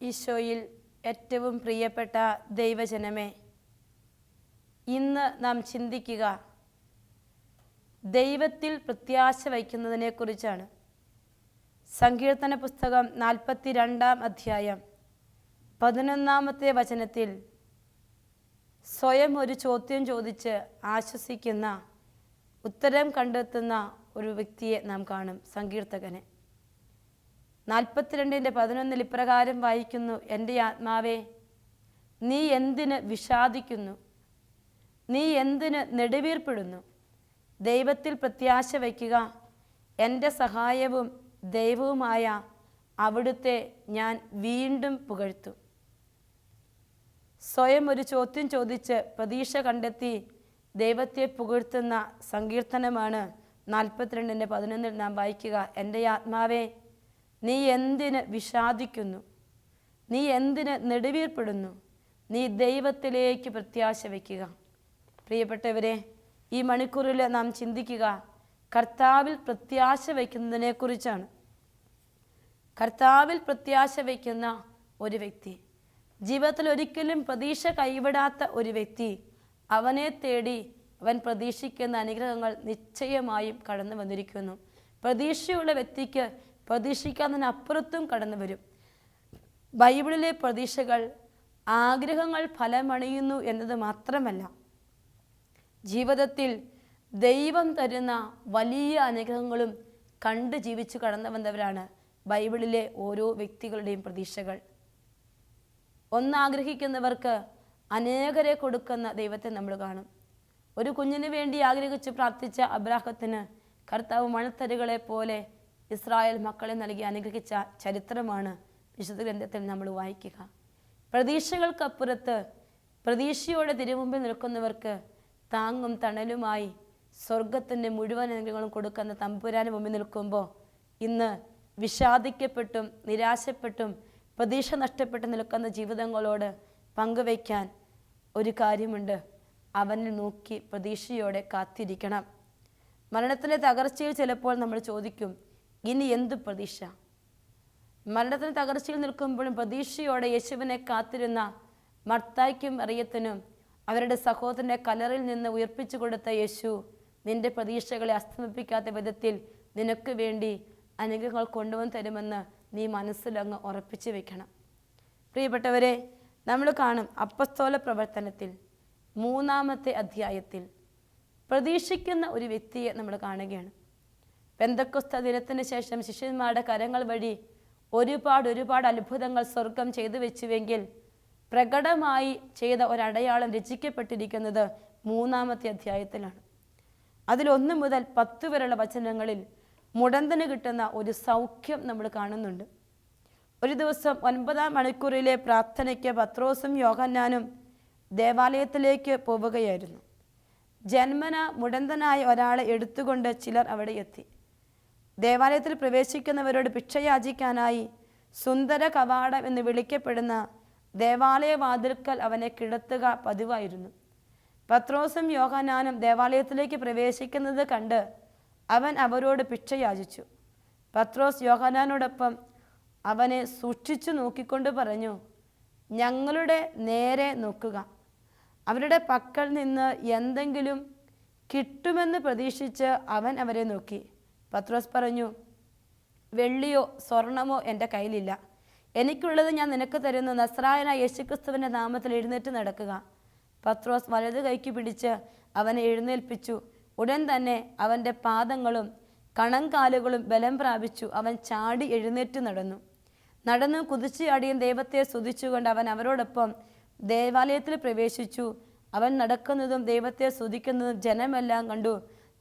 ഈശോയിൽ ഏറ്റവും പ്രിയപ്പെട്ട ദൈവജനമേ ഇന്ന് നാം ചിന്തിക്കുക ദൈവത്തിൽ പ്രത്യാശ വയ്ക്കുന്നതിനെക്കുറിച്ചാണ് സങ്കീർത്തന പുസ്തകം നാൽപ്പത്തി രണ്ടാം അധ്യായം പതിനൊന്നാമത്തെ വചനത്തിൽ സ്വയം ഒരു ചോദ്യം ചോദിച്ച് ആശ്വസിക്കുന്ന ഉത്തരം കണ്ടെത്തുന്ന ഒരു വ്യക്തിയെ നാം കാണും സങ്കീർത്തകനെ. നാൽപ്പത്തിരണ്ടിന്റെ പതിനൊന്നിൽ ഇപ്രകാരം വായിക്കുന്നു എന്റെ ആത്മാവേ നീ എന്തിന് വിഷാദിക്കുന്നു? നീ എന്തിന് നെടുവീർപ്പെടുന്നു? ദൈവത്തിൽ പ്രത്യാശ വയ്ക്കുക. എന്റെ സഹായവും ദൈവവുമായ അവിടുത്തെ ഞാൻ വീണ്ടും പുകഴ്ത്തും. സ്വയം ഒരു ചോദ്യം ചോദിച്ച് പ്രതീക്ഷ കണ്ടെത്തി ദൈവത്തെ പുകഴ്ത്തുന്ന സങ്കീർത്തനമാണ് നാൽപ്പത്തിരണ്ടിന്റെ പതിനൊന്നിൽ നാം വായിക്കുക എന്റെ ആത്മാവേ നീ എന്തിന് വിഷാദിക്കുന്നു? നീ എന്തിന് നെടുവീർപ്പെടുന്നു? നീ ദൈവത്തിലേക്ക് പ്രത്യാശ വയ്ക്കുക. പ്രിയപ്പെട്ടവരെ ഈ മണിക്കൂറിൽ നാം ചിന്തിക്കുക കർത്താവിൽ പ്രത്യാശ വയ്ക്കുന്നതിനെക്കുറിച്ചാണ്. കർത്താവിൽ പ്രത്യാശ വയ്ക്കുന്ന ഒരു വ്യക്തി ജീവിതത്തിൽ ഒരിക്കലും പ്രതീക്ഷ കൈവിടാത്ത ഒരു വ്യക്തി അവനെ തേടി അവൻ പ്രതീക്ഷിക്കുന്ന അനുഗ്രഹങ്ങൾ നിശ്ചയമായും കടന്നു വന്നിരിക്കുന്നു. പ്രതീക്ഷയുള്ള വ്യക്തിക്ക് പ്രതീക്ഷിക്കാതിനപ്പുറത്തും കടന്നു വരും. ബൈബിളിലെ പ്രതീക്ഷകൾ ആഗ്രഹങ്ങൾ ഫലമണിയുന്നു എന്നത് മാത്രമല്ല ജീവിതത്തിൽ ദൈവം തരുന്ന വലിയ അനുഗ്രഹങ്ങളും കണ്ട് ജീവിച്ചു കടന്നു വന്നവരാണ് ബൈബിളിലെ ഓരോ വ്യക്തികളുടെയും പ്രതീക്ഷകൾ. ഒന്നാഗ്രഹിക്കുന്നവർക്ക് അനേകരെ കൊടുക്കുന്ന ദൈവത്തെ നമ്മൾ കാണും. ഒരു കുഞ്ഞിന് വേണ്ടി ആഗ്രഹിച്ച് പ്രാർത്ഥിച്ച അബ്രാഹത്തിന് കർത്താവ് മണത്തരുകളെ പോലെ ഇസ്രായേൽ മക്കളെ നൽകി അനുഗ്രഹിച്ച ചരിത്രമാണ് വിശുദ്ധ ഗ്രന്ഥത്തിൽ നമ്മൾ വായിക്കുക. പ്രതീക്ഷകൾക്കപ്പുറത്ത് പ്രതീക്ഷയോടെ തിരുമുമ്പിൽ നിൽക്കുന്നവർക്ക് താങ്ങും തണലുമായി സ്വർഗത്തിന്റെ മുഴുവൻ അനുഗ്രഹങ്ങളും കൊടുക്കുന്ന തമ്പുരാന് മുമ്പിൽ നിൽക്കുമ്പോൾ ഇന്ന് വിഷാദിക്കപ്പെട്ടും നിരാശപ്പെട്ടും പ്രതീക്ഷ നഷ്ടപ്പെട്ട് നിൽക്കുന്ന ജീവിതങ്ങളോട് പങ്കുവയ്ക്കാൻ ഒരു കാര്യമുണ്ട്. അവനിൽ നോക്കി പ്രതീക്ഷയോടെ കാത്തിരിക്കണം. മരണത്തിന്റെ തകർച്ചയിൽ ചിലപ്പോൾ നമ്മൾ ചോദിക്കും ഇനി എന്ത് പ്രതീക്ഷ? മരണത്തിന് തകർച്ചയിൽ നിൽക്കുമ്പോഴും പ്രതീക്ഷയോടെ യേശുവിനെ കാത്തിരുന്ന മർത്തായ്ക്കും അറിയത്തിനും അവരുടെ സഹോദരനെ കലറിൽ നിന്ന് ഉയർപ്പിച്ചു കൊടുത്ത യേശു നിന്റെ പ്രതീക്ഷകളെ അസ്തമിപ്പിക്കാത്ത വിധത്തിൽ നിനക്ക് വേണ്ടി അനുഗ്രഹങ്ങൾ കൊണ്ടുവന്ന് തരുമെന്ന് നീ മനസ്സിലങ്ങ് ഉറപ്പിച്ചു വെക്കണം. പ്രിയപ്പെട്ടവരെ നമ്മൾ കാണും അപ്പസ്തോല പ്രവർത്തനത്തിൽ മൂന്നാമത്തെ അധ്യായത്തിൽ പ്രതീക്ഷിക്കുന്ന ഒരു വ്യക്തിയെ നമ്മൾ കാണുകയാണ്. പെന്തക്കുസ്ത ദിനത്തിന് ശേഷം ശിഷ്യന്മാരുടെ കരങ്ങൾ വഴി ഒരുപാട് ഒരുപാട് അത്ഭുതങ്ങൾ സ്വർഗം ചെയ്തു വെച്ചുവെങ്കിൽ പ്രകടമായി ചെയ്ത ഒരടയാളം രചിക്കപ്പെട്ടിരിക്കുന്നത് മൂന്നാമത്തെ അധ്യായത്തിലാണ്. അതിൽ ഒന്ന് മുതൽ പത്ത് വരെയുള്ള വചനങ്ങളിൽ മുടന്തന് കിട്ടുന്ന ഒരു സൗഖ്യം നമ്മൾ കാണുന്നുണ്ട്. ഒരു ദിവസം ഒൻപതാം മണിക്കൂറിലെ പ്രാർത്ഥനയ്ക്ക് പത്രോസും യോഹന്നാനും ദേവാലയത്തിലേക്ക് പോവുകയായിരുന്നു. ജന്മന മുടന്തനായ ഒരാളെ എടുത്തുകൊണ്ട് ചിലർ അവിടെ എത്തി. ദേവാലയത്തിൽ പ്രവേശിക്കുന്നവരോട് ഭിക്ഷയാചിക്കാനായി സുന്ദര കവാടം എന്ന് വിളിക്കപ്പെടുന്ന ദേവാലയ വാതിൽക്കൽ അവനെ കിടത്തുക പതിവായിരുന്നു. പത്രോസും യോഹനാനും ദേവാലയത്തിലേക്ക് പ്രവേശിക്കുന്നത് കണ്ട് അവൻ അവരോട് ഭിക്ഷയാചിച്ചു. പത്രോസ് യോഹനാനോടൊപ്പം അവനെ സൂക്ഷിച്ചു നോക്കിക്കൊണ്ട് പറഞ്ഞു ഞങ്ങളുടെ നേരെ നോക്കുക. അവരുടെ പക്കൽ നിന്ന് എന്തെങ്കിലും കിട്ടുമെന്ന് പ്രതീക്ഷിച്ച് അവൻ അവരെ നോക്കി. പത്രോസ് പറഞ്ഞു വെള്ളിയോ സ്വർണമോ എന്റെ കയ്യിലില്ല. എനിക്കുള്ളത് ഞാൻ നിനക്ക് തരുന്നു. നസ്രായന യേശുക്രിസ്തുവിന്റെ നാമത്തിൽ എഴുന്നേറ്റ് നടക്കുക. പത്രോസ് വലത് കൈക്ക് പിടിച്ച് അവനെ എഴുന്നേൽപ്പിച്ചു. ഉടൻ തന്നെ അവന്റെ പാദങ്ങളും കണങ്കാലുകളും ബലം പ്രാപിച്ചു. അവൻ ചാടി എഴുന്നേറ്റ് നടന്നു. നടന്നു കുതിച്ചുചാടിയും ദൈവത്തെ സ്തുതിച്ചുകൊണ്ട് അവൻ അവരോടൊപ്പം ദേവാലയത്തിൽ പ്രവേശിച്ചു. അവൻ നടക്കുന്നതും ദൈവത്തെ സ്തുതിക്കുന്നതും ജനമെല്ലാം കണ്ടു.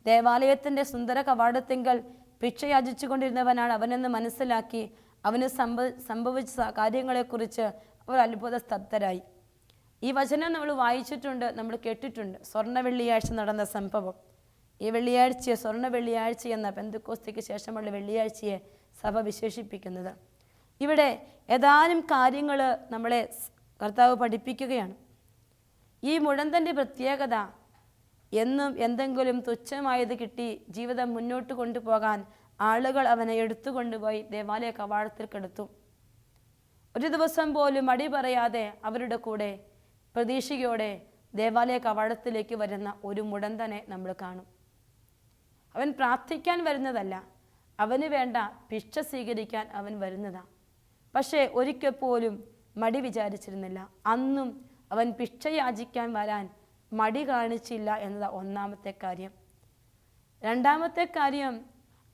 ദേവാലയത്തിന്റെ സുന്ദര കവാടത്തിങ്കൽ ഭിക്ഷയാചിച്ചുകൊണ്ടിരുന്നവനാണ് യാചിച്ചു കൊണ്ടിരുന്നവനാണ് അവനെന്ന് മനസ്സിലാക്കി. അവന് സംഭ സംഭവിച്ച കാര്യങ്ങളെക്കുറിച്ച് അവർ അത്ഭുത സ്തബ്ധരായി ഈ വചനം നമ്മൾ വായിച്ചിട്ടുണ്ട് നമ്മൾ കേട്ടിട്ടുണ്ട്. സ്വർണ വെള്ളിയാഴ്ച നടന്ന സംഭവം. ഈ വെള്ളിയാഴ്ചയെ സ്വർണ വെള്ളിയാഴ്ച എന്ന പെന്തുക്കോസ്തിക്ക് ശേഷമുള്ള വെള്ളിയാഴ്ചയെ സഭ വിശേഷിപ്പിക്കുന്നത്. ഇവിടെ ഏതാനും കാര്യങ്ങൾ നമ്മളെ കർത്താവ് പഠിപ്പിക്കുകയാണ്. ഈ മുഴന്തന്റെ പ്രത്യേകത എന്നും എന്തെങ്കിലും തുച്ഛമായത് കിട്ടി ജീവിതം മുന്നോട്ട് കൊണ്ടുപോകാൻ ആളുകൾ അവനെ എടുത്തുകൊണ്ടുപോയി ദേവാലയ കവാടത്തിൽ കെടുത്തു. ഒരു ദിവസം പോലും മടി പറയാതെ അവരുടെ കൂടെ പ്രതീക്ഷയോടെ ദേവാലയ കവാടത്തിലേക്ക് വരുന്ന ഒരു മുടന്തനെ നമ്മൾ കാണും. അവൻ പ്രാർത്ഥിക്കാൻ വരുന്നതല്ല അവന് വേണ്ട ഭിക്ഷ സ്വീകരിക്കാൻ അവൻ വരുന്നതാ. പക്ഷേ ഒരിക്കൽ പോലും മടി വിചാരിച്ചിരുന്നില്ല. അന്നും അവൻ ഭിക്ഷയാചിക്കാൻ വരാൻ മടി കാണിച്ചില്ല എന്നത് ഒന്നാമത്തെ കാര്യം. രണ്ടാമത്തെ കാര്യം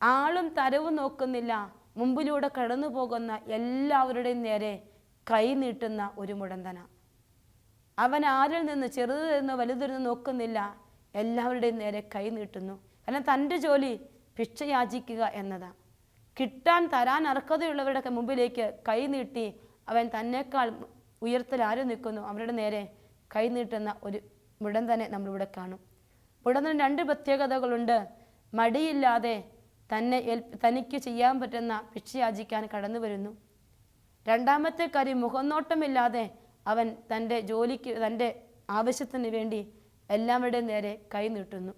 ആളും തരവും നോക്കുന്നില്ല. മുമ്പിലൂടെ കടന്നു പോകുന്ന എല്ലാവരുടെയും നേരെ കൈനീട്ടുന്ന ഒരു മുടന്തന. അവൻ ആരിൽ നിന്ന് ചെറുതെന്നോ വലുതെന്നോ നോക്കുന്നില്ല. എല്ലാവരുടെയും നേരെ കൈനീട്ടുന്നു കാരണം തന്റെ ജോലി ഭിക്ഷ യാചിക്കുക എന്നതാ. കിട്ടാൻ തരാൻ അർഹതയുള്ളവരുടെ മുമ്പിലേക്ക് കൈ നീട്ടി അവൻ തന്നെക്കാൾ ഉയർത്തൽ ആരും നിൽക്കുന്നു. അവരുടെ നേരെ കൈ നീട്ടുന്ന ഒരു മുടൻ തന്നെ നമ്മളിവിടെ കാണും. മുടന്തന് രണ്ട് പ്രത്യേകതകളുണ്ട്. മടിയില്ലാതെ തന്നെ തനിക്ക് ചെയ്യാൻ പറ്റുന്ന ഭിക്ഷയാചിക്കാൻ കടന്നു വരുന്നു. രണ്ടാമത്തെ കാര്യം മുഖനോട്ടമില്ലാതെ അവൻ തന്റെ ജോലിക്ക് തന്റെ ആവശ്യത്തിന് വേണ്ടി എല്ലാവരുടെയും നേരെ കൈ നീട്ടുന്നു.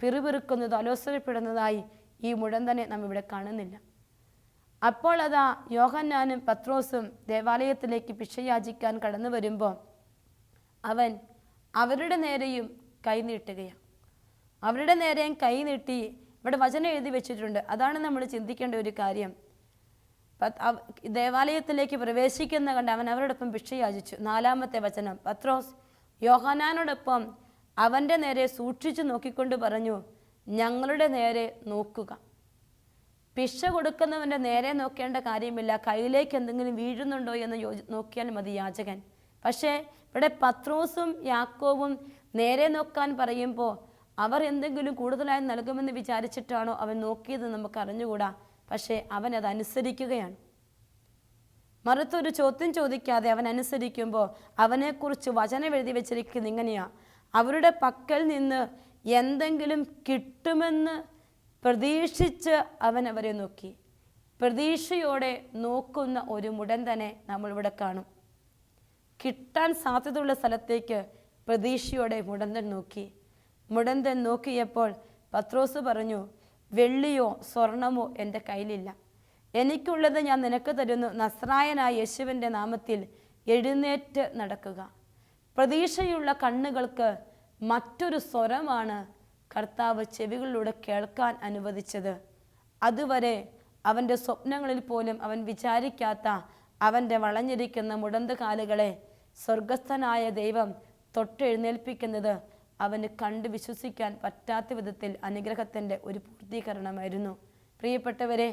പിറുപിറുക്കുന്നത് അലോസരപ്പെടുന്നതായി ഈ മുടന്തനെ നാം ഇവിടെ കാണുന്നില്ല. അപ്പോൾ അതാ യോഹന്നാനും പത്രോസും ദേവാലയത്തിലേക്ക് പിഷയാചിക്കാൻ കടന്നു വരുമ്പോൾ അവൻ അവരുടെ നേരെയും കൈ നീട്ടുകയാണ്. അവരുടെ നേരെയും കൈ നീട്ടി ഇവിടെ വചനം എഴുതി വെച്ചിട്ടുണ്ട്. അതാണ് നമ്മൾ ചിന്തിക്കേണ്ട ഒരു കാര്യം. ദേവാലയത്തിലേക്ക് പ്രവേശിക്കുന്ന കണ്ട് അവൻ അവരോടൊപ്പം ഭിക്ഷയാചിച്ചു. നാലാമത്തെ വചനം. പത്രോസ് യോഹനാനോടൊപ്പം അവന്റെ നേരെ സൂക്ഷിച്ചു നോക്കിക്കൊണ്ട് പറഞ്ഞു ഞങ്ങളുടെ നേരെ നോക്കുക. ഭിക്ഷ കൊടുക്കുന്നവന്റെ നേരെ നോക്കേണ്ട കാര്യമില്ല. കയ്യിലേക്ക് എന്തെങ്കിലും വീഴുന്നുണ്ടോ എന്ന് യോജി നോക്കിയാൽ മതി യാചകൻ. പക്ഷേ ഇവിടെ പത്രോസും യാക്കോവും നേരെ നോക്കാൻ പറയുമ്പോൾ അവർ എന്തെങ്കിലും കൂടുതലായി നൽകുമെന്ന് വിചാരിച്ചിട്ടാണോ അവൻ നോക്കിയത് നമുക്ക് അറിഞ്ഞുകൂടാ. പക്ഷേ അവൻ അത് അനുസരിക്കുകയാണ്. മറുത്തൊരു ചോദ്യം ചോദിക്കാതെ അവൻ അനുസരിക്കുമ്പോൾ അവനെക്കുറിച്ച് വചനം എഴുതി വെച്ചിരിക്കുന്നത് ഇങ്ങനെയാണ് അവരുടെ പക്കൽ നിന്ന് എന്തെങ്കിലും കിട്ടുമെന്ന് പ്രതീക്ഷിച്ച് അവൻ അവരെ നോക്കി. പ്രതീക്ഷയോടെ നോക്കുന്ന ഒരു മുടൻ തന്നെ നമ്മളിവിടെ കാണും. കിട്ടാൻ സാധ്യതയുള്ള സ്ഥലത്തേക്ക് പ്രതീക്ഷയോടെ മുടന്തൻ നോക്കി. മുടന്തൻ നോക്കിയപ്പോൾ പത്രോസ് പറഞ്ഞു വെള്ളിയോ സ്വർണമോ എന്റെ കയ്യിലില്ല. എനിക്കുള്ളത് ഞാൻ നിനക്ക് തരുന്നു. നസ്രായനായ യേശുവിന്റെ നാമത്തിൽ എഴുന്നേറ്റ് നടക്കുക. പ്രതീക്ഷയുള്ള കണ്ണുകൾക്ക് മറ്റൊരു സ്വരമാണ് കർത്താവ് ചെവികളിലൂടെ കേൾക്കാൻ അനുവദിച്ചത്. അതുവരെ അവന്റെ സ്വപ്നങ്ങളിൽ പോലും അവൻ വിചാരിക്കാത്ത അവന്റെ വളഞ്ഞിരിക്കുന്ന മുടന്ത് കാലുകളെ സ്വർഗസ്ഥനായ ദൈവം തൊട്ടെഴുന്നേൽപ്പിക്കുന്നത് അവന് കണ്ട് വിശ്വസിക്കാൻ പറ്റാത്ത വിധത്തിൽ അനുഗ്രഹത്തിന്റെ ഒരു പൂർത്തീകരണമായിരുന്നു. പ്രിയപ്പെട്ടവരെ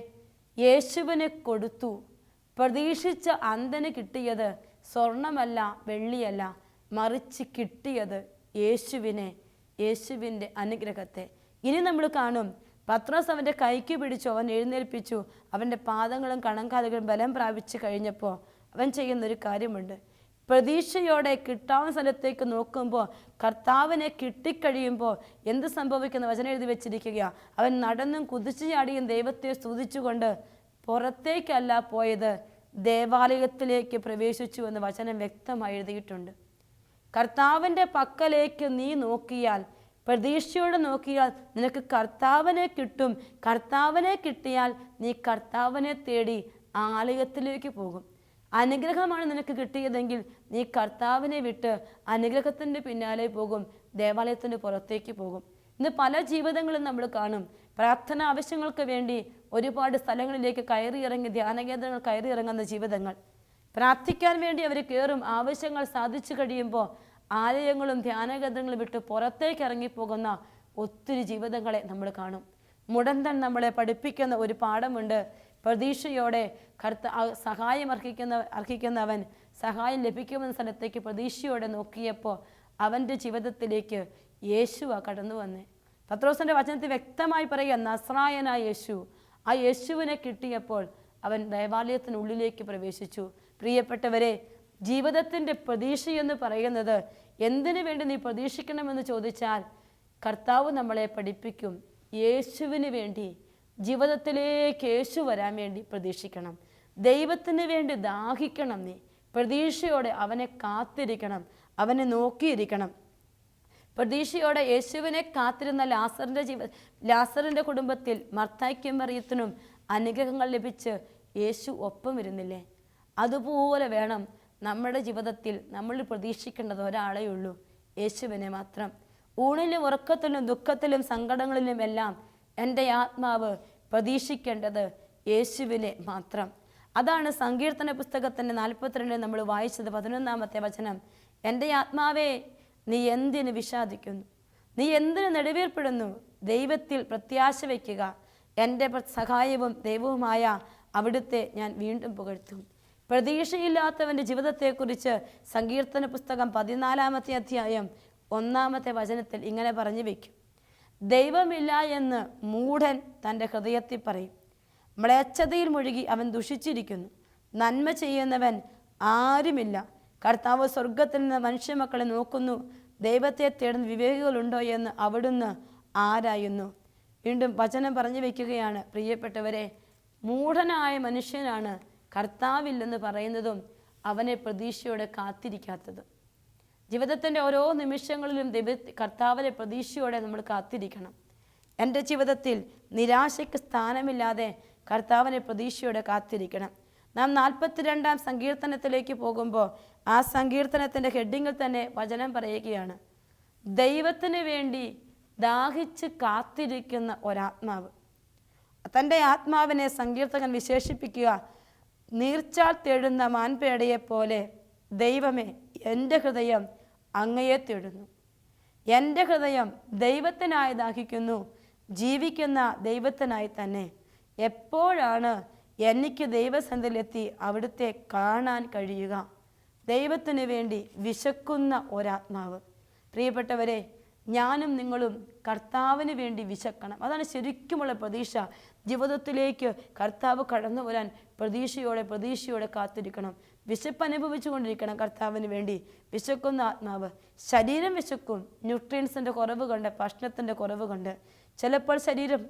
യേശുവിനെ കൊടുത്തു. പ്രതീക്ഷിച്ച അന്തന് കിട്ടിയത് സ്വർണമല്ല വെള്ളിയല്ല മറിച്ച് കിട്ടിയത് യേശുവിനെ യേശുവിന്റെ അനുഗ്രഹത്തെ. ഇനി നമ്മൾ കാണും. പത്രോസ് അവന്റെ കൈക്ക് പിടിച്ചു അവൻ എഴുന്നേൽപ്പിച്ചു. അവന്റെ പാദങ്ങളും കണങ്കാലുകളും ബലം പ്രാപിച്ചു കഴിഞ്ഞപ്പോൾ അവൻ ചെയ്യുന്നൊരു കാര്യമുണ്ട്. പ്രതീക്ഷയോടെ കിട്ടാവുന്ന സ്ഥലത്തേക്ക് നോക്കുമ്പോൾ കർത്താവിനെ കിട്ടിക്കഴിയുമ്പോൾ എന്ത് സംഭവിക്കുന്ന വചനം എഴുതി വെച്ചിരിക്കുക അവൻ നടന്നും കുതിച്ചു ചാടിയും ദൈവത്തെ സ്തുതിച്ചുകൊണ്ട് പുറത്തേക്കല്ല പോയത് ദേവാലയത്തിലേക്ക് പ്രവേശിച്ചു എന്ന് വചനം വ്യക്തമായി എഴുതിയിട്ടുണ്ട്. കർത്താവിന്റെ പക്കലേക്ക് നീ നോക്കിയാൽ പ്രതീക്ഷയോടെ നോക്കിയാൽ നിനക്ക് കർത്താവിനെ കിട്ടും. കർത്താവിനെ കിട്ടിയാൽ നീ കർത്താവിനെ തേടി ആലയത്തിലേക്ക് പോകും. അനുഗ്രഹമാണ് നിനക്ക് കിട്ടിയതെങ്കിൽ നീ കർത്താവിനെ വിട്ട് അനുഗ്രഹത്തിന്റെ പിന്നാലെ പോകും ദേവാലയത്തിന്റെ പുറത്തേക്ക് പോകും. ഇന്ന് പല ജീവിതങ്ങളും നമ്മൾ കാണും. പ്രാർത്ഥന ആവശ്യങ്ങൾക്ക് വേണ്ടി ഒരുപാട് സ്ഥലങ്ങളിലേക്ക് കയറി ഇറങ്ങി ധ്യാനകേന്ദ്രങ്ങൾ കയറി ഇറങ്ങുന്ന ജീവിതങ്ങൾ. പ്രാർത്ഥിക്കാൻ വേണ്ടി അവർ കയറും ആവശ്യങ്ങൾ സാധിച്ചു കഴിയുമ്പോൾ ആലയങ്ങളും ധ്യാനകേന്ദ്രങ്ങളും വിട്ട് പുറത്തേക്ക് ഇറങ്ങിപ്പോകുന്ന ഒത്തിരി ജീവിതങ്ങളെ നമ്മൾ കാണും. മുടന്തൻ നമ്മളെ പഠിപ്പിക്കുന്ന ഒരു പാഠമുണ്ട്. പ്രതീക്ഷയോടെ കർത്ത സഹായം അർഹിക്കുന്ന അർഹിക്കുന്നവൻ സഹായം ലഭിക്കുമെന്ന സ്ഥലത്തേക്ക് പ്രതീക്ഷയോടെ നോക്കിയപ്പോൾ അവന്റെ ജീവിതത്തിലേക്ക് യേശുവ കടന്നു വന്നേ. പത്രോസിന്റെ വചനത്തിൽ വ്യക്തമായി പറയുക നസ്രായനായ യേശു. ആ യേശുവിനെ കിട്ടിയപ്പോൾ അവൻ ദേവാലയത്തിനുള്ളിലേക്ക് പ്രവേശിച്ചു. പ്രിയപ്പെട്ടവരെ ജീവിതത്തിന്റെ പ്രതീക്ഷയെന്ന് പറയുന്നത് എന്തിനു വേണ്ടി നീ പ്രതീക്ഷിക്കണമെന്ന് ചോദിച്ചാൽ കർത്താവ് നമ്മളെ പഠിപ്പിക്കും യേശുവിന് വേണ്ടി ജീവിതത്തിലേക്ക് യേശു വരാൻ വേണ്ടി പ്രതീക്ഷിക്കണം. ദൈവത്തിന് വേണ്ടി ദാഹിക്കണം നീ. പ്രതീക്ഷയോടെ അവനെ കാത്തിരിക്കണം അവനെ നോക്കിയിരിക്കണം. പ്രതീക്ഷയോടെ യേശുവിനെ കാത്തിരുന്ന ലാസറിന്റെ ജീവ ലാസറിന്റെ കുടുംബത്തിൽ മർത്തായ്ക്കും മറിയത്തിനും അനുഗ്രഹങ്ങൾ ലഭിച്ച് യേശു ഒപ്പം ഇരുന്നില്ലേ അതുപോലെ വേണം നമ്മുടെ ജീവിതത്തിൽ നമ്മൾ പ്രതീക്ഷിക്കേണ്ടത് ഒരാളേ ഉള്ളൂ യേശുവിനെ മാത്രം. ഊണിലും ഉറക്കത്തിലും ദുഃഖത്തിലും സങ്കടങ്ങളിലും എല്ലാം എന്റെ ആത്മാവ് പ്രതീക്ഷിക്കേണ്ടത് യേശുവിനെ മാത്രം. അതാണ് സങ്കീർത്തന പുസ്തകത്തിന്റെ നാൽപ്പത്തിരണ്ടിൽ നമ്മൾ വായിച്ചത് പതിനൊന്നാമത്തെ വചനം. എന്റെ ആത്മാവേ നീ എന്തിന് വിഷാദിക്കുന്നു? നീ എന്തിന് നെടുവേർപ്പെടുന്നു? ദൈവത്തിൽ പ്രത്യാശ വയ്ക്കുക. എന്റെ സഹായവും ദൈവവുമായ അവിടുത്തെ ഞാൻ വീണ്ടും പുകഴ്ത്തും. പ്രതീക്ഷയില്ലാത്തവന്റെ ജീവിതത്തെക്കുറിച്ച് സങ്കീർത്തന പുസ്തകം പതിനാലാമത്തെ അധ്യായം ഒന്നാമത്തെ വചനത്തിൽ ഇങ്ങനെ പറഞ്ഞു വയ്ക്കും ദൈവമില്ല എന്ന് മൂഢൻ തന്റെ ഹൃദയത്തിൽ പറയും. മ്ലേച്ഛതയിൽ മുഴുകി അവൻ ദുഷിച്ചിരിക്കുന്നു. നന്മ ചെയ്യുന്നവൻ ആരുമില്ല. കർത്താവ് സ്വർഗത്തിൽ നിന്ന് മനുഷ്യമക്കളെ നോക്കുന്നു. ദൈവത്തെ തേടുന്ന വിവേകികളുണ്ടോ എന്ന് അവിടുന്ന് ആരായുന്നു? വീണ്ടും വചനം പറഞ്ഞു വയ്ക്കുകയാണ് പ്രിയപ്പെട്ടവരെ മൂഢനായ മനുഷ്യനാണ് കർത്താവില്ലെന്ന് പറയുന്നതും അവനെ പ്രതീക്ഷയോടെ കാത്തിരിക്കാത്തതും. ജീവിതത്തിന്റെ ഓരോ നിമിഷങ്ങളിലും ദൈവ കർത്താവിനെ പ്രതീക്ഷയോടെ നമ്മൾ കാത്തിരിക്കണം. എന്റെ ജീവിതത്തിൽ നിരാശയ്ക്ക് സ്ഥാനമില്ലാതെ കർത്താവിനെ പ്രതീക്ഷയോടെ കാത്തിരിക്കണം. നാം നാൽപ്പത്തിരണ്ടാം സങ്കീർത്തനത്തിലേക്ക് പോകുമ്പോൾ ആ സങ്കീർത്തനത്തിന്റെ ഹെഡിങ്ങിൽ തന്നെ വചനം പറയുകയാണ്. ദൈവത്തിന് വേണ്ടി ദാഹിച്ച് കാത്തിരിക്കുന്ന ഒരാത്മാവ്. തന്റെ ആത്മാവിനെ സങ്കീർത്തകൻ വിശേഷിപ്പിക്കുക നീർച്ചാൽ തേടുന്ന മാൻപേടയെ പോലെ ദൈവമേ എന്റെ ഹൃദയം അങ്ങയെ തേടുന്നു. എന്റെ ഹൃദയം ദൈവത്തിനായി ദാഹിക്കുന്നു. ജീവിക്കുന്ന ദൈവത്തിനായി തന്നെ. എപ്പോഴാണ് എനിക്ക് ദൈവസന്ധിയിലെത്തി അവിടുത്തെ കാണാൻ കഴിയുക? ദൈവത്തിന് വേണ്ടി വിശക്കുന്ന ഒരാത്മാവ്. പ്രിയപ്പെട്ടവരെ ഞാനും നിങ്ങളും കർത്താവിന് വേണ്ടി വിശക്കണം. അതാണ് ശരിക്കുമുള്ള പ്രതീക്ഷ. ജീവിതത്തിലേക്ക് കർത്താവ് കടന്നു വരാൻ പ്രതീക്ഷയോടെ പ്രതീക്ഷയോടെ കാത്തിരിക്കണം. വിശപ്പ് അനുഭവിച്ചു കൊണ്ടിരിക്കണം കർത്താവിന് വേണ്ടി. വിശക്കുന്ന ആത്മാവ്. ശരീരം വിശക്കും. ന്യൂട്രിയൻസിന്റെ കുറവ് കണ്ട് ഭക്ഷണത്തിന്റെ കുറവ് കണ്ട്. ചിലപ്പോൾ ശരീരം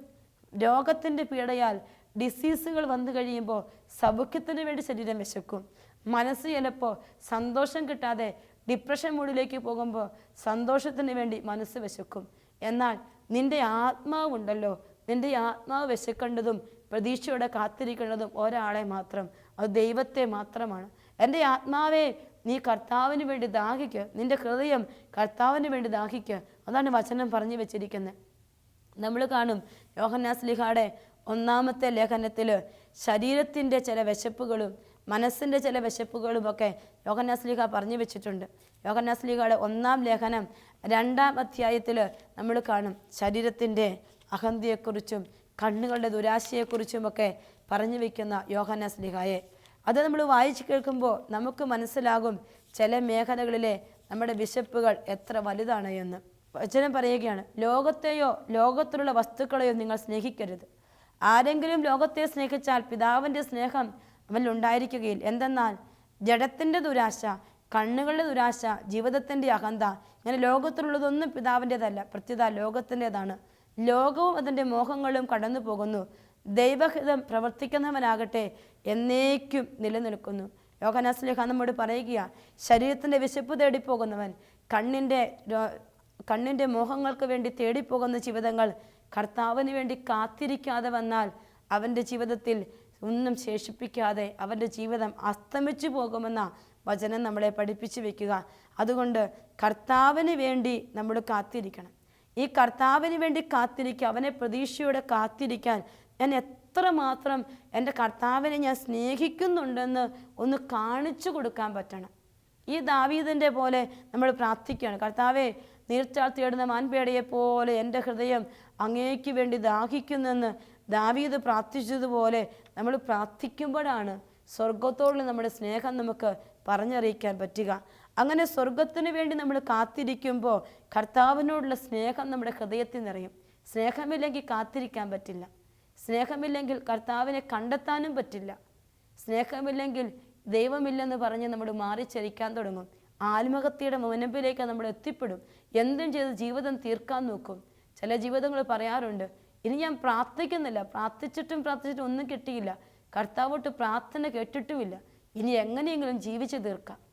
രോഗത്തിന്റെ പീഡയാൽ ഡിസീസുകൾ വന്നു കഴിയുമ്പോൾ സൗഖ്യത്തിന് വേണ്ടി ശരീരം വിശക്കും. മനസ്സ് ചിലപ്പോൾ സന്തോഷം കിട്ടാതെ ഡിപ്രഷൻ മൂഡിലേക്ക് പോകുമ്പോൾ സന്തോഷത്തിന് വേണ്ടി മനസ്സ് വിശക്കും. എന്നാൽ നിന്റെ ആത്മാവുണ്ടല്ലോ. നിന്റെ ആത്മാവ് വിശക്കേണ്ടതും പ്രതീക്ഷയോടെ കാത്തിരിക്കേണ്ടതും ഒരാളെ മാത്രം. അത് ദൈവത്തെ മാത്രമാണ്. എന്റെ ആത്മാവേ നീ കർത്താവിന് വേണ്ടി ദാഹിക്കുക നിന്റെ ഹൃദയം കർത്താവിന് വേണ്ടി ദാഹിക്കുക അതാണ് വചനം പറഞ്ഞു വെച്ചിരിക്കുന്നത്. നമ്മൾ കാണും യോഹന്നാസ്ലിഹാടെ ഒന്നാമത്തെ ലേഖനത്തിൽ ശരീരത്തിന്റെ ചില വിശപ്പുകളും മനസ്സിന്റെ ചില വിശപ്പുകളുമൊക്കെ യോഹന്നാസ്ലിഹ പറഞ്ഞു വെച്ചിട്ടുണ്ട്. യോഹന്നാസ്ലിഹയുടെ ഒന്നാം ലേഖനം രണ്ടാം അധ്യായത്തിൽ നമ്മൾ കാണും ശരീരത്തിന്റെ അഹന്തിയെക്കുറിച്ചും കണ്ണുകളുടെ ദുരാശയെക്കുറിച്ചുമൊക്കെ പറഞ്ഞു വയ്ക്കുന്ന യോഹന സ്ലിഹായെ അത് നമ്മൾ വായിച്ചു കേൾക്കുമ്പോൾ നമുക്ക് മനസ്സിലാകും ചില മേഖലകളിലെ നമ്മുടെ വിശപ്പുകൾ എത്ര വലുതാണ് എന്ന്. വചനം പറയുകയാണ് ലോകത്തെയോ ലോകത്തിലുള്ള വസ്തുക്കളെയോ നിങ്ങൾ സ്നേഹിക്കരുത്. ആരെങ്കിലും ലോകത്തെ സ്നേഹിച്ചാൽ പിതാവിന്റെ സ്നേഹം അവൻ ഉണ്ടായിരിക്കുകയില്ല. എന്തെന്നാൽ ജഡത്തിന്റെ ദുരാശ കണ്ണുകളുടെ ദുരാശ ജീവിതത്തിന്റെ അഹന്ത ഇങ്ങനെ ലോകത്തിലുള്ളതൊന്നും പിതാവിന്റെതല്ല പ്രത്യുത ലോകത്തിന്റെതാണ്. ലോകവും അതിന്റെ മോഹങ്ങളും കടന്നു പോകുന്നു. ദൈവഹിതം പ്രവർത്തിക്കുന്നവനാകട്ടെ എന്നേക്കും നിലനിൽക്കുന്നു. യോഹനാസ്ലേഖ നമ്മോട് പറയുക ശരീരത്തിന്റെ വിശപ്പ് തേടിപ്പോകുന്നവൻ കണ്ണിന്റെ കണ്ണിന്റെ മോഹങ്ങൾക്ക് വേണ്ടി തേടിപ്പോകുന്ന ജീവിതങ്ങൾ കർത്താവിന് വേണ്ടി കാത്തിരിക്കാതെ വന്നാൽ അവന്റെ ജീവിതത്തിൽ ഒന്നും ശേഷിപ്പിക്കാതെ അവന്റെ ജീവിതം അസ്തമിച്ചു പോകുമെന്ന വചനം നമ്മളെ പഠിപ്പിച്ചു വെക്കുക അതുകൊണ്ട് കർത്താവിന് വേണ്ടി നമ്മൾ കാത്തിരിക്കണം. ഈ കർത്താവിന് വേണ്ടി കാത്തിരിക്കുക അവനെ പ്രതീക്ഷയോടെ കാത്തിരിക്കാൻ ഞാൻ എത്രമാത്രം എന്റെ കർത്താവിനെ ഞാൻ സ്നേഹിക്കുന്നുണ്ടെന്ന് ഒന്ന് കാണിച്ചു കൊടുക്കാൻ പറ്റണം. ഈ ദാവീദിന്റെ പോലെ നമ്മൾ പ്രാർത്ഥിക്കുകയാണ്. കർത്താവെ നീർച്ചാൽ തേടുന്ന മാൻപേടയെ പോലെ എന്റെ ഹൃദയം അങ്ങേക്ക് വേണ്ടി ദാഹിക്കുന്നെന്ന് ദാവീദ് പ്രാർത്ഥിച്ചതുപോലെ നമ്മൾ പ്രാർത്ഥിക്കുമ്പോഴാണ് സ്വർഗത്തോടുള്ള നമ്മുടെ സ്നേഹം നമുക്ക് പറഞ്ഞറിയിക്കാൻ പറ്റുക. അങ്ങനെ സ്വർഗത്തിന് വേണ്ടി നമ്മൾ കാത്തിരിക്കുമ്പോൾ കർത്താവിനോടുള്ള സ്നേഹം നമ്മുടെ ഹൃദയത്തിൽ നിറയും. സ്നേഹമില്ലെങ്കിൽ കാത്തിരിക്കാൻ പറ്റില്ല. സ്നേഹമില്ലെങ്കിൽ കർത്താവിനെ കണ്ടെത്താനും പറ്റില്ല. സ്നേഹമില്ലെങ്കിൽ ദൈവമില്ലെന്ന് പറഞ്ഞ് നമ്മൾ മാറി ചരിക്കാൻ തുടങ്ങും. ആത്മഹത്യയുടെ മുനമ്പിലേക്ക് നമ്മൾ എത്തിപ്പെടും. എന്തും ചെയ്ത് ജീവിതം തീർക്കാൻ നോക്കും. ചില ജീവിതങ്ങൾ പറയാറുണ്ട് ഇനി ഞാൻ പ്രാർത്ഥിക്കുന്നില്ല. പ്രാർത്ഥിച്ചിട്ടും പ്രാർത്ഥിച്ചിട്ടും ഒന്നും കിട്ടിയില്ല. കർത്താവോട്ട് പ്രാർത്ഥന കേട്ടിട്ടുമില്ല. ഇനി എങ്ങനെയെങ്കിലും ജീവിച്ചു തീർക്കാം.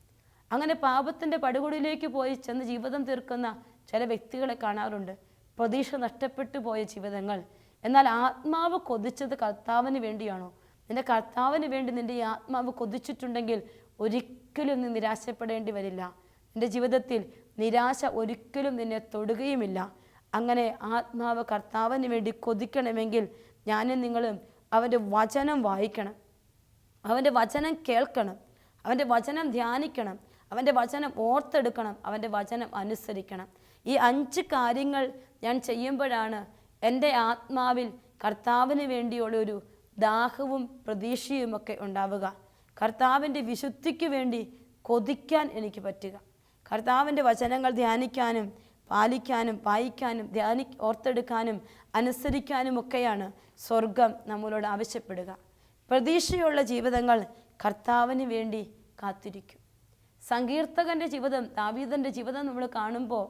അങ്ങനെ പാപത്തിന്റെ പടുകുടിയിലേക്ക് പോയി ചെന്ന് ജീവിതം തീർക്കുന്ന ചില വ്യക്തികളെ കാണാറുണ്ട്. പ്രതീക്ഷ നഷ്ടപ്പെട്ടു പോയ ജീവിതങ്ങൾ. എന്നാൽ ആത്മാവ് കൊതിച്ചത് കർത്താവിന് വേണ്ടിയാണോ? നിന്റെ കർത്താവിന് വേണ്ടി നിന്റെ ഈ ആത്മാവ് കൊതിച്ചിട്ടുണ്ടെങ്കിൽ ഒരിക്കലും നീ നിരാശപ്പെടേണ്ടി വരില്ല. നിന്റെ ജീവിതത്തിൽ നിരാശ ഒരിക്കലും നിന്നെ തൊടുകയുമില്ല. അങ്ങനെ ആത്മാവ് കർത്താവിന് വേണ്ടി കൊതിക്കണമെങ്കിൽ ഞാനും നിങ്ങളും അവന്റെ വചനം വായിക്കണം. അവന്റെ വചനം കേൾക്കണം. അവന്റെ വചനം ധ്യാനിക്കണം. അവന്റെ വചനം ഓർത്തെടുക്കണം അവന്റെ വചനം അനുസരിക്കണം. ഈ അഞ്ച് കാര്യങ്ങൾ ഞാൻ ചെയ്യുമ്പോഴാണ് എന്റെ ആത്മാവിൽ കർത്താവിന് വേണ്ടിയുള്ളൊരു ദാഹവും പ്രതീക്ഷയുമൊക്കെ ഉണ്ടാവുക. കർത്താവിന്റെ വിശുദ്ധിക്ക് വേണ്ടി കൊതിക്കാൻ എനിക്ക് പറ്റുക. കർത്താവിന്റെ വചനങ്ങൾ ധ്യാനിക്കാനും പാലിക്കാനും വായിക്കാനും ധ്യാനി ഓർത്തെടുക്കാനും അനുസരിക്കാനും ഒക്കെയാണ് സ്വർഗം നമ്മളോട് ആവശ്യപ്പെടുക. പ്രതീക്ഷയുള്ള ജീവിതങ്ങൾ കർത്താവിന് വേണ്ടി കാത്തിരിക്കും. സങ്കീർത്തകന്റെ ജീവിതം ദാവീദന്റെ ജീവിതം നമ്മൾ കാണുമ്പോൾ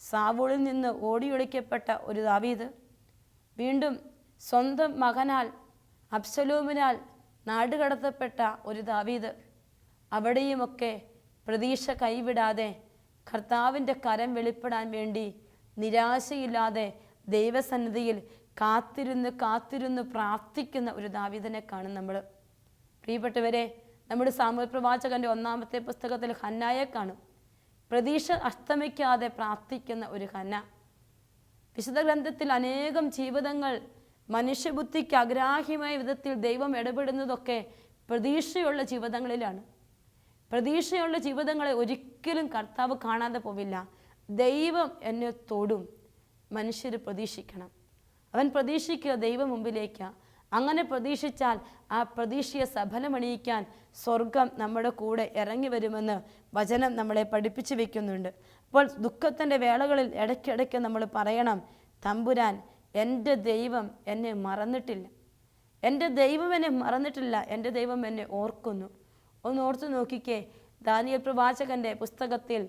സാവൂളിൽ നിന്ന് ഓടിയൊളിക്കപ്പെട്ട ഒരു ദാവീദ്. വീണ്ടും സ്വന്തം മകനാൽ അബ്സലൂമിനാൽ നാടുകടത്തപ്പെട്ട ഒരു ദാവീദ്. അവിടെയുമൊക്കെ പ്രതീക്ഷ കൈവിടാതെ കർത്താവിന്റെ കരം വെളിപ്പെടാൻ വേണ്ടി നിരാശയില്ലാതെ ദൈവസന്നിധിയിൽ കാത്തിരുന്ന് കാത്തിരുന്ന് പ്രാർത്ഥിക്കുന്ന ഒരു ദാവീദനെ കാണും നമ്മൾ. പ്രിയപ്പെട്ടവരെ നമ്മുടെ സാമൂഹ്യ പ്രവാചകന്റെ ഒന്നാമത്തെ പുസ്തകത്തിൽ ഹന്നായെ കാണും. പ്രതീക്ഷ അസ്തമിക്കാതെ പ്രാർത്ഥിക്കുന്ന ഒരു ഹന്ന. വിശുദ്ധ ഗ്രന്ഥത്തിൽ അനേകം ജീവിതങ്ങൾ മനുഷ്യബുദ്ധിക്ക് അഗ്രാഹ്യമായ വിധത്തിൽ ദൈവം ഇടപെടുന്നതൊക്കെ പ്രതീക്ഷയുള്ള ജീവിതങ്ങളിലാണ്. പ്രതീക്ഷയുള്ള ജീവിതങ്ങളെ ഒരിക്കലും കർത്താവ് കാണാതെ പോവില്ല. ദൈവം എന്നെ തൊടും. മനുഷ്യർ പ്രതീക്ഷിക്കണം. അവൻ പ്രതീക്ഷിക്കുക ദൈവം മുമ്പിലേക്ക്. അങ്ങനെ പ്രതീക്ഷിച്ചാൽ ആ പ്രതീക്ഷയെ സഫലമണിയിക്കാൻ സ്വർഗം നമ്മുടെ കൂടെ ഇറങ്ങി വരുമെന്ന് വചനം നമ്മളെ പഠിപ്പിച്ചു വെക്കുന്നുണ്ട്. അപ്പോൾ ദുഃഖത്തിന്റെ വേളകളിൽ ഇടയ്ക്കിടയ്ക്ക് നമ്മൾ പറയണം തമ്പുരാൻ എന്റെ ദൈവം എന്നെ മറന്നിട്ടില്ല. എന്റെ ദൈവം എന്നെ മറന്നിട്ടില്ല. എന്റെ ദൈവം എന്നെ ഓർക്കുന്നു. ഒന്ന് ഓർത്തു നോക്കിക്കേ ദാനിയൽ പ്രവാചകന്റെ പുസ്തകത്തിൽ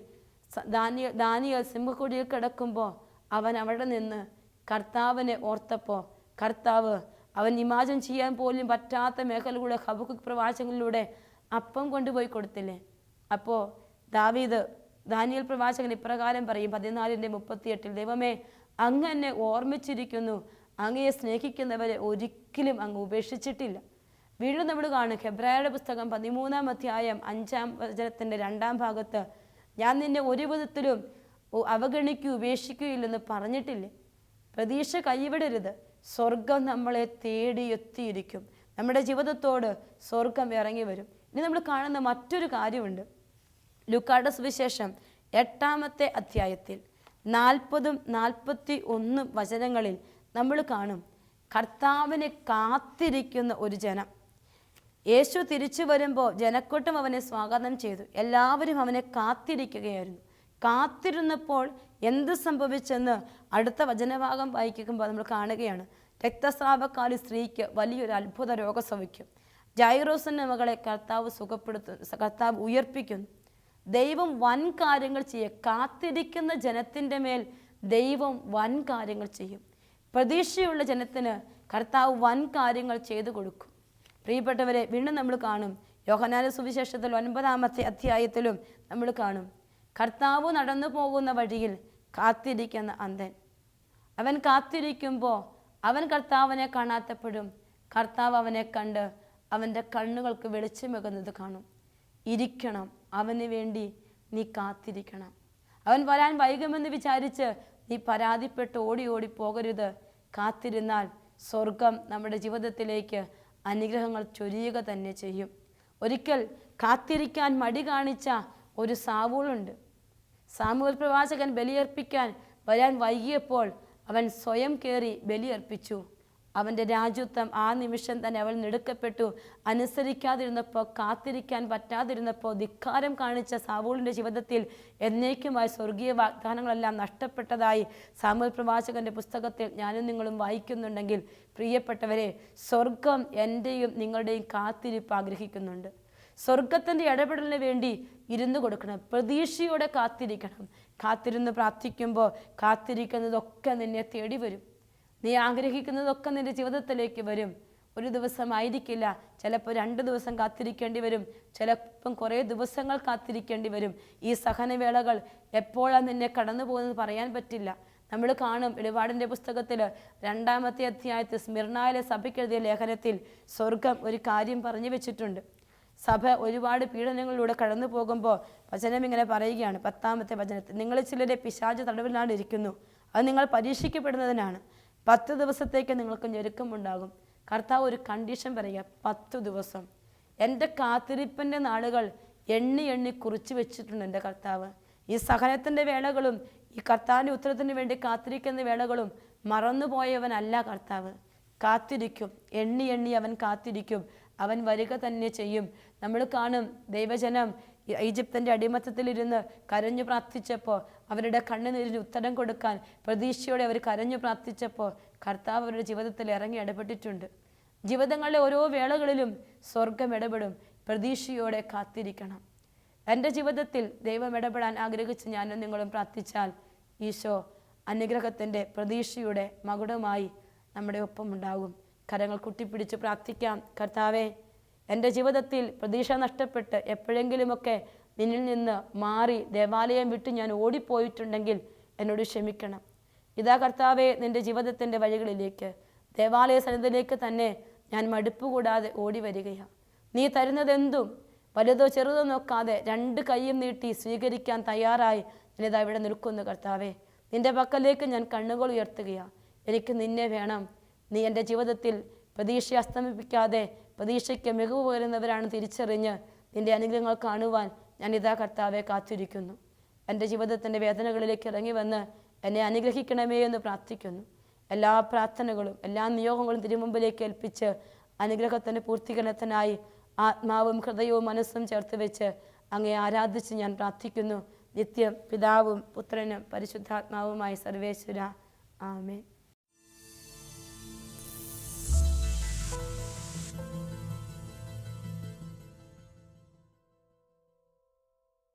ദാനിയൽ ദാനിയ ദാനിയൽ സിംഹക്കുടിയിൽ കിടക്കുമ്പോൾ അവൻ അവിടെ നിന്ന് കർത്താവിനെ ഓർത്തപ്പോൾ കർത്താവ് അവൻ ഇമാജൻ ചെയ്യാൻ പോലും പറ്റാത്ത മേഖലകളിലൂടെ ഹബുക്ക് പ്രവാചകനിലൂടെ അപ്പം കൊണ്ടുപോയി കൊടുത്തില്ലേ? അപ്പോൾ ദാവീദ് ദാനിയൽ പ്രവാചകൻ ഇപ്രകാരം പറയും പതിനാലിന്റെ മുപ്പത്തിയെട്ടിൽ ദൈവമേ അങ്ങ് എന്നെ ഓർമ്മിച്ചിരിക്കുന്നു. അങ്ങയെ സ്നേഹിക്കുന്നവരെ ഒരിക്കലും അങ്ങ് ഉപേക്ഷിച്ചിട്ടില്ല. വീണ്ടും നമ്മൾ കാണും ഹെബ്രായയുടെ പുസ്തകം പതിമൂന്നാം അധ്യായം അഞ്ചാം വചനത്തിന്റെ രണ്ടാം ഭാഗത്ത് ഞാൻ നിന്നെ ഒരു വിധത്തിലും അവഗണിക്കുക ഉപേക്ഷിക്കുകയില്ലെന്ന് പറഞ്ഞിട്ടില്ലേ? പ്രതീക്ഷ കൈവിടരുത്. സ്വർഗം നമ്മളെ തേടി എത്തിയിരിക്കും. നമ്മുടെ ജീവിതത്തോട് സ്വർഗം ഇറങ്ങി വരും. ഇനി നമ്മൾ കാണുന്ന മറ്റൊരു കാര്യമുണ്ട്. ലുക്കാട സുവിശേഷം എട്ടാമത്തെ അധ്യായത്തിൽ നാൽപ്പതും നാൽപ്പത്തി ഒന്നും വചനങ്ങളിൽ നമ്മൾ കാണും. കർത്താവിനെ കാത്തിരിക്കുന്ന ഒരു ജനം. യേശു തിരിച്ചു വരുമ്പോൾ ജനക്കൂട്ടം അവനെ സ്വാഗതം ചെയ്തു. എല്ലാവരും അവനെ കാത്തിരിക്കുകയായിരുന്നു. കാത്തിരുന്നപ്പോൾ എന്ത് സംഭവിച്ചെന്ന് അടുത്ത വചനഭാഗം വായിക്കുമ്പോൾ നമ്മൾ കാണുകയാണ്. രക്തസ്രാവക്കാലി സ്ത്രീക്ക് വലിയൊരു അത്ഭുത രോഗസൗഖ്യം ജൈറോസിന്റെ മകളെ കർത്താവ് സുഖപ്പെടുത്തു കർത്താവ് ഉയർപ്പിക്കുന്നു. ദൈവം വൻ കാര്യങ്ങൾ ചെയ്യും. കാത്തിരിക്കുന്ന ജനത്തിന്റെ മേൽ ദൈവം വൻ കാര്യങ്ങൾ ചെയ്യും. പ്രതീക്ഷയുള്ള ജനത്തിന് കർത്താവ് വൻ കാര്യങ്ങൾ ചെയ്തു കൊടുക്കും. പ്രിയപ്പെട്ടവരെ വീണ്ടും നമ്മൾ കാണും. യോഹനാന സുവിശേഷത്തിൽ ഒൻപതാമത്തെ അധ്യായത്തിലും നമ്മൾ കാണും. കർത്താവ് നടന്നു പോകുന്ന വഴിയിൽ കാത്തിരിക്കുന്ന അന്ധൻ. അവൻ കാത്തിരിക്കുമ്പോൾ അവൻ കർത്താവിനെ കാണാത്തപ്പോഴും കർത്താവ് അവനെ കണ്ട് അവന്റെ കണ്ണുകൾക്ക് വെളിച്ചമേകുന്നത് കാണും. ഇരിക്കണം അവന് വേണ്ടി നീ കാത്തിരിക്കണം. അവൻ വരാൻ വൈകുമെന്ന് വിചാരിച്ച് നീ പരാതിപ്പെട്ട് ഓടി ഓടി പോകരുത്. കാത്തിരുന്നാൽ സ്വർഗം നമ്മുടെ ജീവിതത്തിലേക്ക് അനുഗ്രഹങ്ങൾ ചൊരിയുക തന്നെ ചെയ്യും. ഒരിക്കൽ കാത്തിരിക്കാൻ മടി കാണിച്ച ഒരു സാവൂളുണ്ട്. സാമൂഹ്യ പ്രവാചകൻ ബലിയർപ്പിക്കാൻ വരാൻ വൈകിയപ്പോൾ അവൻ സ്വയം കയറി ബലിയർപ്പിച്ചു. അവന്റെ രാജ്യത്വം ആ നിമിഷം തന്നെ അവൾ നെടുക്കപ്പെട്ടു. അനുസരിക്കാതിരുന്നപ്പോൾ കാത്തിരിക്കാൻ പറ്റാതിരുന്നപ്പോൾ ധിക്കാരം കാണിച്ച സാവൂളിന്റെ ജീവിതത്തിൽ എന്നേക്കുമായി സ്വർഗീയ വാഗ്ദാനങ്ങളെല്ലാം നഷ്ടപ്പെട്ടതായി സാമൂഹ്യ പ്രവാചകന്റെ പുസ്തകത്തിൽ ഞാനും നിങ്ങളും വായിക്കുന്നുണ്ടെങ്കിൽ പ്രിയപ്പെട്ടവരെ സ്വർഗം എന്റെയും നിങ്ങളുടെയും കാത്തിരിപ്പ് ആഗ്രഹിക്കുന്നുണ്ട്. സ്വർഗത്തിന്റെ ഇടപെടലിന് വേണ്ടി ഇരുന്ന് കൊടുക്കണം. പ്രതീക്ഷയോടെ കാത്തിരിക്കണം. കാത്തിരുന്ന് പ്രാർത്ഥിക്കുമ്പോൾ കാത്തിരിക്കുന്നതൊക്കെ നിന്നെ തേടി വരും. നീ ആഗ്രഹിക്കുന്നതൊക്കെ നിന്റെ ജീവിതത്തിലേക്ക് വരും. ഒരു ദിവസമായിരിക്കില്ല. ചിലപ്പോൾ രണ്ട് ദിവസം കാത്തിരിക്കേണ്ടി വരും. ചിലപ്പം കുറേ ദിവസങ്ങൾ കാത്തിരിക്കേണ്ടി വരും. ഈ സഹനവേളകൾ എപ്പോഴാണ് നിന്നെ കടന്നു പോകുന്നത് പറയാൻ പറ്റില്ല. നമ്മൾ കാണും ഇടപാടിന്റെ പുസ്തകത്തിൽ രണ്ടാമത്തെ അധ്യായത്തിൽ സ്മിർണായിലെ സഭയ്ക്കെഴുതിയ ലേഖനത്തിൽ സ്വർഗം ഒരു കാര്യം പറഞ്ഞു വെച്ചിട്ടുണ്ട്. സഭ ഒരുപാട് പീഡനങ്ങളിലൂടെ കടന്നു പോകുമ്പോൾ വചനം ഇങ്ങനെ പറയുകയാണ് പത്താമത്തെ വചനത്തിൽ നിങ്ങൾ ചിലരെ പിശാച് തടവിലാണ് ഇരിക്കുന്നു. അത് നിങ്ങൾ പരീക്ഷിക്കപ്പെടുന്നതിനാണ്. പത്ത് ദിവസത്തേക്ക് നിങ്ങൾക്ക് ഞെരുക്കമുണ്ടാകും. കർത്താവ് ഒരു കണ്ടീഷൻ പറയുക പത്ത് ദിവസം. എന്റെ കാത്തിരിപ്പിന്റെ നാളുകൾ എണ്ണി എണ്ണി കുറിച്ച് വെച്ചിട്ടുണ്ട് എന്റെ കർത്താവ്. ഈ സഹനത്തിന്റെ വേളകളും ഈ കർത്താവിന്റെ ഉത്തരത്തിന് വേണ്ടി കാത്തിരിക്കുന്ന വേളകളും മറന്നുപോയവനല്ല കർത്താവ്. കാത്തിരിക്കും എണ്ണി എണ്ണി അവൻ കാത്തിരിക്കും. അവൻ വരിക തന്നെ ചെയ്യും. നമ്മൾ കാണും ദൈവജനം ഈജിപ്തിന്റെ അടിമത്തത്തിലിരുന്ന് കരഞ്ഞു പ്രാർത്ഥിച്ചപ്പോൾ അവരുടെ കണ്ണുനീരിന് ഉത്തരം കൊടുക്കാൻ പ്രതീക്ഷയോടെ അവർ കരഞ്ഞു പ്രാർത്ഥിച്ചപ്പോൾ കർത്താവ് അവരുടെ ജീവിതത്തിൽ ഇറങ്ങി ഇടപെട്ടിട്ടുണ്ട്. ജീവിതങ്ങളിലെ ഓരോ വേളകളിലും സ്വർഗം ഇടപെടും. പ്രതീക്ഷയോടെ കാത്തിരിക്കണം. എന്റെ ജീവിതത്തിൽ ദൈവം ഇടപെടാൻ ആഗ്രഹിച്ച് ഞാനും നിങ്ങളും പ്രാർത്ഥിച്ചാൽ ഈശോ അനുഗ്രഹത്തിന്റെ പ്രതീക്ഷയുടെ മകുടമായി നമ്മുടെ ഒപ്പം ഉണ്ടാകും കരങ്ങൾ കുട്ടിപ്പിടിച്ച് പ്രാർത്ഥിക്കാം. കർത്താവെ എന്റെ ജീവിതത്തിൽ പ്രതീക്ഷ നഷ്ടപ്പെട്ട് എപ്പോഴെങ്കിലുമൊക്കെ നിന്നിൽ നിന്ന് മാറി ദേവാലയം വിട്ട് ഞാൻ ഓടിപ്പോയിട്ടുണ്ടെങ്കിൽ എന്നോട് ക്ഷമിക്കണം. ഇതാ കർത്താവെ നിന്റെ ജീവിതത്തിന്റെ വഴികളിലേക്ക്. ദേവാലയ സന്നിധിയിലേക്ക് തന്നെ ഞാൻ മടുപ്പ് കൂടാതെ ഓടി വരികയാണ്. നീ തരുന്നതെന്തും വലുതോ ചെറുതോ നോക്കാതെ രണ്ട് കൈയും നീട്ടി സ്വീകരിക്കാൻ തയ്യാറായി ഞാനിതാ ഇവിടെ നിൽക്കുന്നു കർത്താവെ. നിന്റെ പക്കലേക്ക് ഞാൻ കണ്ണുകൾ ഉയർത്തുകയാണ്. എനിക്ക് നിന്നെ വേണം. നീ എന്റെ ജീവിതത്തിൽ പ്രതീക്ഷ അസ്തമിപ്പിക്കാതെ പ്രതീക്ഷയ്ക്ക് മികവ് പകരുന്നവരാണ് തിരിച്ചറിഞ്ഞ് നിന്റെ അനുഗ്രഹങ്ങൾ കാണുവാൻ ഞാൻ ഇതാ കർത്താവെ കാത്തിരിക്കുന്നു. എന്റെ ജീവിതത്തിന്റെ വേദനകളിലേക്ക് ഇറങ്ങി വന്ന് എന്നെ അനുഗ്രഹിക്കണമേ എന്ന് പ്രാർത്ഥിക്കുന്നു. എല്ലാ പ്രാർത്ഥനകളും എല്ലാ നിയോഗങ്ങളും തിരുമുമ്പിലേക്ക് ഏൽപ്പിച്ച് അനുഗ്രഹത്തിന്റെ പൂർത്തീകരണത്തിനായി ആത്മാവും ഹൃദയവും മനസ്സും ചേർത്ത് വെച്ച് അങ്ങേ ആരാധിച്ച് ഞാൻ പ്രാർത്ഥിക്കുന്നു. നിത്യം പിതാവും പുത്രനും പരിശുദ്ധാത്മാവുമായി സർവേശ്വര. ആമേ